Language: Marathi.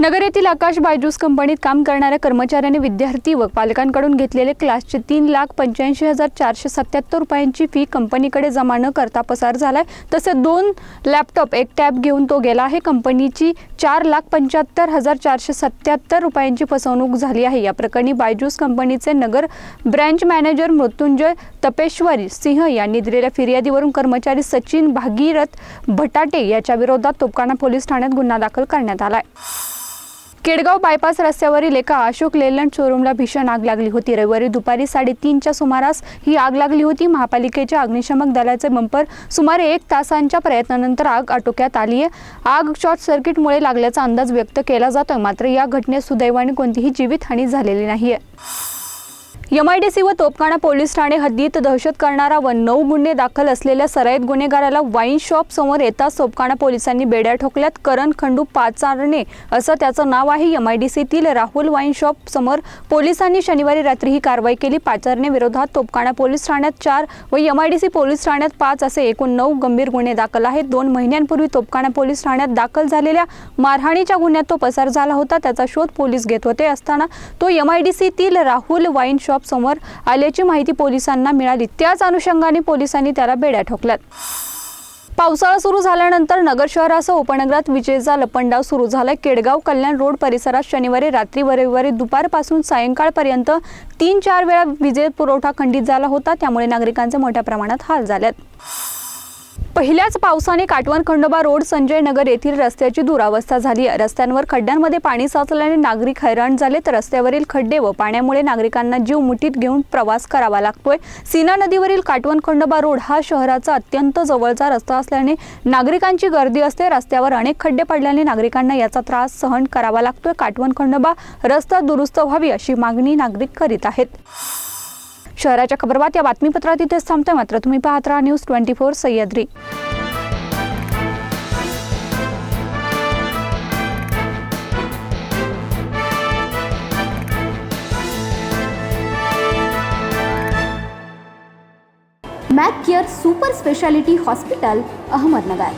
नगर येथील आकाश बायजूस कंपनीत काम करणाऱ्या कर्मचाऱ्यांनी विद्यार्थी व पालकांकडून घेतलेले क्लासचे तीन लाख पंच्याऐंशी हजार चारशे सत्याहत्तर रुपयांची फी कंपनीकडे जमा न करता पसार झालाय. तसे दोन लॅपटॉप एक टॅब घेऊन तो गेला आहे. कंपनीची चार लाख पंच्याहत्तर हजार चारशे सत्याहत्तर रुपयांची फसवणूक झाली आहे. या प्रकरणी बायजूस कंपनीचे नगर ब्रँच मॅनेजर मृत्युंजय तपेश्वरी सिंह यांनी दिलेल्या फिर्यादीवरून कर्मचारी सचिन भागीरथ भटाटे याच्या विरोधात तोपकाना पोलीस ठाण्यात गुन्हा दाखल करण्यात आलाय. केडगाव बायपास रस्त्यावरील एका अशोक लेलंड शोरूमला भीषण आग लागली होती. रविवारी दुपारी साडेतीनच्या सुमारास ही आग लागली होती. महापालिकेच्या अग्निशमक दलाचे बंपर सुमारे एक तासांच्या प्रयत्नानंतर आग आटोक्यात आली आहे. आग शॉर्ट सर्किटमुळे लागल्याचा अंदाज व्यक्त केला जातोय. मात्र या घटनेत सुदैवाने कोणतीही जीवितहानी झालेली नाहीये. एमआयडीसी व तोपखाना पोलीस ठाणे हद्दीत दहशत करणारा व नऊ गुन्हे दाखल असलेल्या सराईत गुन्हेगाराला वाईन शॉप समोर येताच तोपखाना पोलिसांनी बेड्या ठोकल्यात. करण खंडू पाचारणे असं त्याचं नाव आहे. एमआयडीसीतील राहुल वाईन शॉप समोर पोलिसांनी शनिवारी रात्री ही कारवाई केली. पाचारणे विरोधात तोपखाना पोलीस ठाण्यात चार व एमआयडीसी पोलीस ठाण्यात पाच असे एकूण नऊ गंभीर गुन्हे दाखल आहेत. दोन महिन्यांपूर्वी तोपखाना पोलीस ठाण्यात दाखल झालेल्या मारहाणीच्या गुन्ह्यात तो पसार झाला होता. त्याचा शोध पोलीस घेत होते असताना तो एमआयडीसीतील राहुल वाईन शॉप समोर आल्याची माहिती पोलिसांना मिळाली. त्याच अनुषंगाने पोलिसांनी त्याला बेड्या ठोकल्यात. पावसाळा सुरू झाल्यानंतर नगर शहरासह उपनगरात विजेचा लपंडाव सुरू झाला केडगाव कल्याण रोड परिसरात शनिवारी रात्री व रविवारी दुपारपासून सायंकाळपर्यंत तीन चार वेळा विजे पुरवठा खंडित झाला होता. त्यामुळे नागरिकांचे मोठ्या प्रमाणात हाल झाल्यात पहिल्याच पावसाने काटवण खंडोबा रोड संजय नगर येथील रस्त्याची दुरावस्था झाली. आहे रस्त्यांवर खड्ड्यांमध्ये पाणी साचल्याने नागरिक हैराण झाले. तर रस्त्यावरील खड्डे व पाण्यामुळे नागरिकांना जीव मुठीत घेऊन प्रवास करावा लागतोय. सीना नदीवरील काटवण खंडोबा रोड हा शहराचा अत्यंत जवळचा रस्ता असल्याने नागरिकांची गर्दी असते. रस्त्यावर अनेक खड्डे पडल्याने नागरिकांना याचा त्रास सहन करावा लागतोय. काटवण खंडोबा रस्ता दुरुस्त व्हावी अशी मागणी नागरिक करीत आहेत. शहराच्या खबरबात या बातमीपत्रात इथेच थांबतोय. मात्र तुम्ही पाहत राहा news twenty four Sahyadri. Mac care super speciality hospital Ahmednagar.